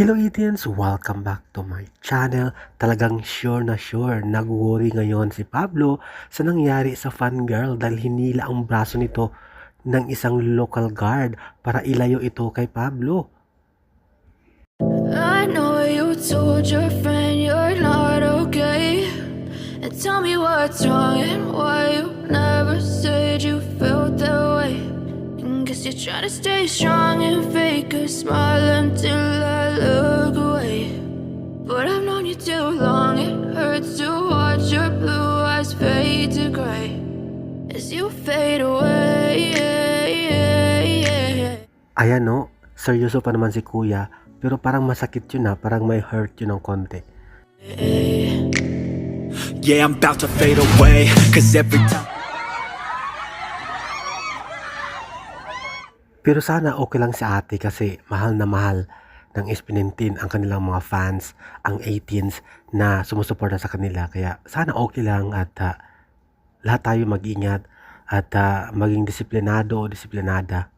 Hello Etians! Welcome back to my channel. Talagang sure na sure nag-worry ngayon si Pablo sa nangyari sa fangirl dahil hinila ang braso nito ng isang local guard para ilayo ito kay Pablo. I know you told your friend you're not okay. And tell me what's wrong and why you never said you felt that way. And guess you're trying to stay strong and fake a smile until I look too long, it hurts to watch your blue eyes fade to gray. As you fade away. Ayan no, seryoso pa naman si kuya pero parang masakit yun ha, parang may hurt yun ng konti. Yeah, I'm about to fade away Cause every time Pero sana okay lang si ate kasi mahal na mahal ng Espinentin ang kanilang mga fans, ang 18s na sumusuporta sa kanila. Kaya sana okay lang at ah, lahat tayo mag-ingat at ah, maging disiplinado o disiplinada